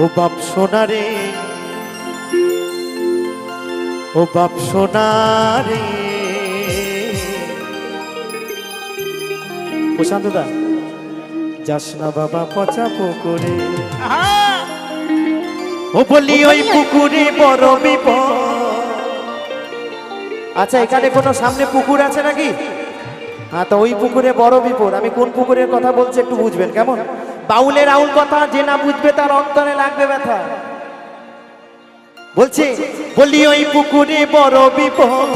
ও বাপ সোনা রে। ও বাপ সোনা রে। প্রশান্ত দা, যাস না বাবা পচা পুকুরে। ও বলি ওই পুকুরে বড় বিপদ। আচ্ছা এখানে কোনো সামনে পুকুর আছে নাকি? হ্যাঁ তো ওই পুকুরে বড় বিপদ। আমি কোন পুকুরের কথা বলছি একটু বুঝবেন, কেমন? বাউলের আউল কথা যে না বুঝবে তার অন্তরে লাগবে ব্যথা। বলছি বলি ওই পুকুরে বড় বিপদ।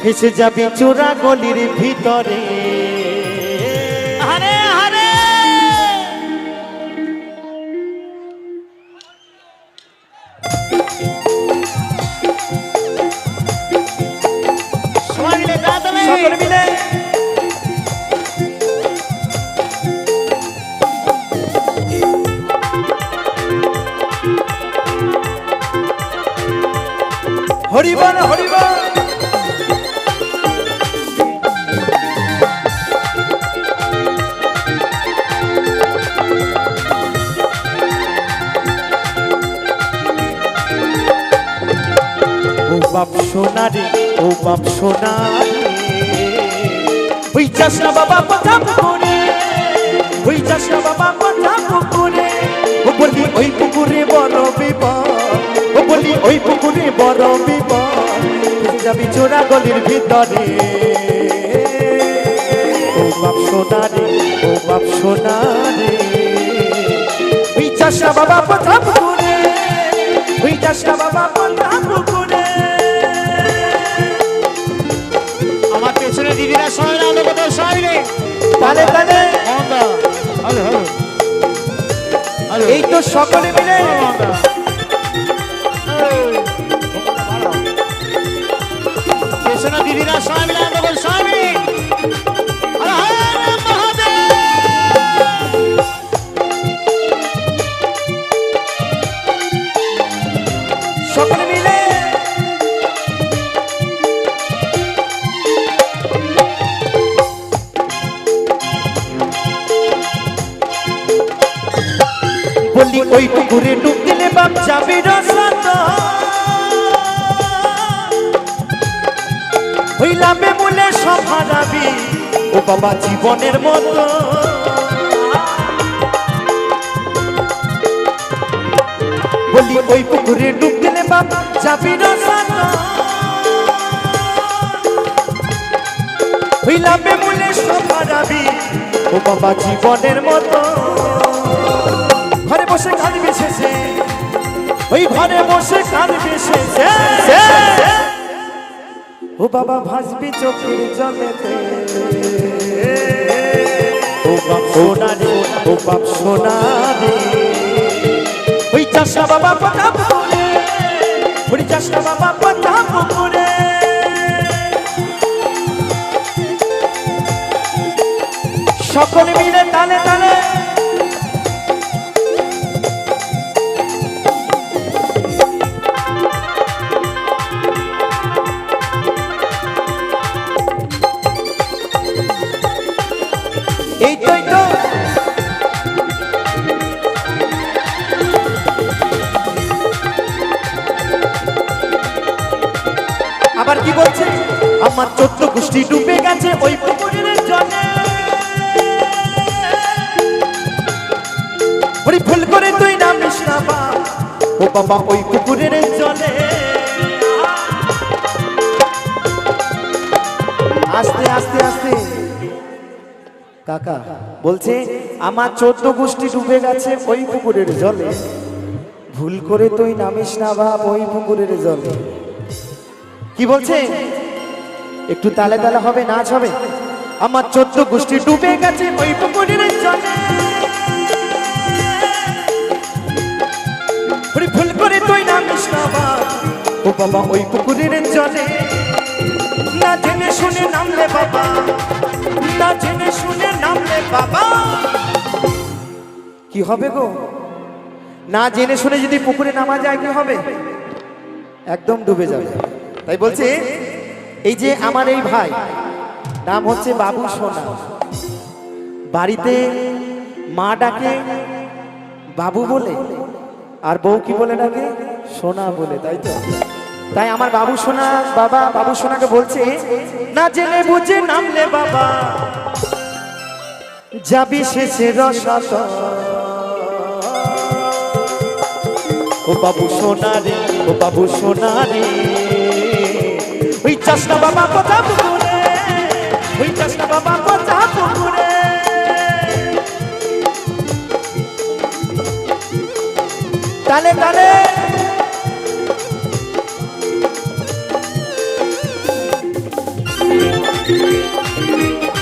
ফেসে যাবি চোরা গলির ভিতরে। সকলে মিলে হরিবল হরিবল। বাপ সোনা রে ও বাপ সোনা ওই চাষ বাবা কথা পুকুরে ওই বাবা কথা পুকুরে ও বলি ওই পুকুরে বড় বিপদ। যাবি চোরা গলির ভিতরে। ও বাপ সোনা রে ও বাপ সোনা রে। ওই চাষ বাবা কথা পুকুরে ওই চাষ বাবা কথা পুকুরে। আমার পেছনে দিদিরা কোথাও রে। তালে তালে। Hello hello. এই তো সকলে মিলে পেছনে দিদিরা, সবাই মিলে আলো করে, সবাই মিলে। সকলে মিলে বলি, ওই পুকুরে ডুব বাপ যাবে রসাত হইলামে বলে সব হারাবি। ও বাবা, জীবনের মতো। বলি, ওই পুকুরে ডুব দিলে বাপ যাবি রসাত হইলামে বলে সব হারাবি। ও বাবা, জীবনের মতো। ঘরে বসে কাঁদবে শেষে ওই ঘরে বসে কাঁদবে শেষে ও বাবা, ভাসবি চোখের জলেতে। ও বাপ সোনা রে ও বাপ সোনা রে ওই চাষা বাবা পাতা পুকুরে ওই চাষা বাবা পাতা পুকুরে সকলে মিলে তালে তালে আবার কি বলছে? আমার চোদ্দ গোষ্ঠী ডুবে গেছে ওই পুকুরের জলে। ওরে ভুল করে তুই নামিস না বা। ও বাবা, ওই পুকুরের জলে। আস্তে আস্তে আস্তে। কাকা, বলছে, আমার চোদ্দ গোষ্ঠী ডুবে গেছে ওই পুকুরের জলে। ভুল করে তুই নামিস না বাপ ওই পুকুরের জলে। কি বলছে? একটু তালে তালে হবে, নাচ হবে। আমার চোদ্দ গোষ্ঠী ডুবে গেছে, ওই পুকুরের জলে। ভুল করে তুই না ও বাবা, ওই পুকুরের জলে। না জেনে শুনে নামলে বাবা। না জেনে শুনে নামলে বাবা। কি হবে গো? না জেনে শুনে যদি পুকুরে নামা যায়, কি হবে? একদম ডুবে যাবে। তাই বলছে এই যে আমার এই ভাই নাম হচ্ছে বাবু সোনা। বাড়িতে মা ডাকে বাবু বলে আর বউ কি বলে ডাকে? সোনা বলে তাই তো? তাই আমার বাবু সোনা বাবা বাবু সোনাকে বলছে না জেনে বুঝে নামলে বাবা যাবি শেষে রসত ও বাবু সোনা রে ও বাবু সোনা রে। ওই চাষনা বাবা কথা পুকুরে ওই চাষনা বাবা কথা পুকুরে তালে তালে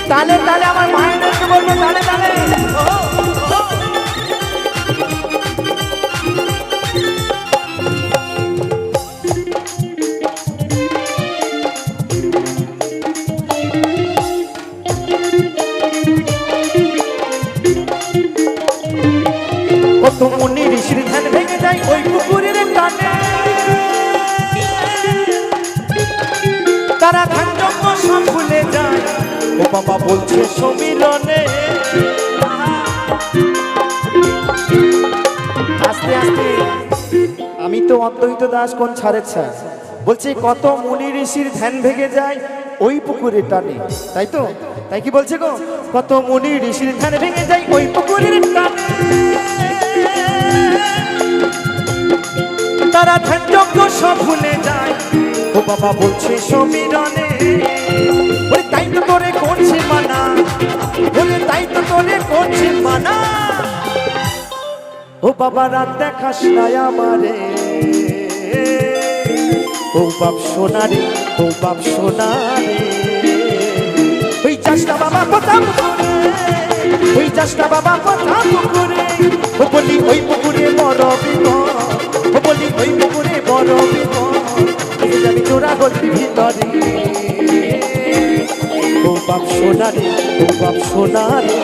তালে তালে মুনি ঋষির ধ্যান ভেঙে যায় ওই পুকুরের টানে। তারা ধ্যান যজ্ঞ সব ভুলে যায়। ও বাবা বলছে, সমীরণে। আস্তে আস্তে। আমি তো অদ্বৈত দাস, কোন ছাড়ের ছাড়? বলছে, কত মুনি ঋষির ধ্যান ভেঙে যায় ওই পুকুরে টানে। তাই তো? তাই কি বলছে গো? কত মুনি ঋষির ধ্যান ভেঙে যায় ওই পুকুরের টানে। ভুলে যায় ও বাবা বলছে, সমীরণে, ওরে তাই তো তোরে করছে মানা। ওরে তাই তো তোরে করছে মানা। ও বাবা, রাত দেখাস না আমারে। ও বাপ সোনারে, ও বাপ সোনারে। ওই চাষটা বাবা কথা পুকুরে ওই চাষটা বাবা কথা সোনারে বাপ সোনারে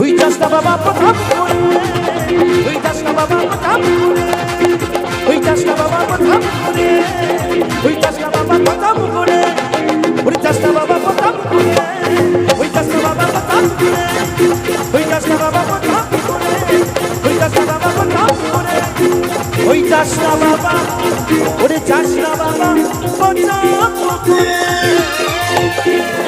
ওই চাষটা বাবা কথা পুকুরে ওই চাষটা বাবা কথা পুকুরে ওই চাষটা বাবা কথা পুকুরে ওই চাষটা বাবা কথা পুকুরে ওই চাষটা বাবা কথা পুকুরে ওই চাষটা বাবা ওই চাষটা বাবা ওই চাষটা বাবা কথা পুকুরে ওই চাষটা বাবা ওরে চাষটা বাবা Thank you.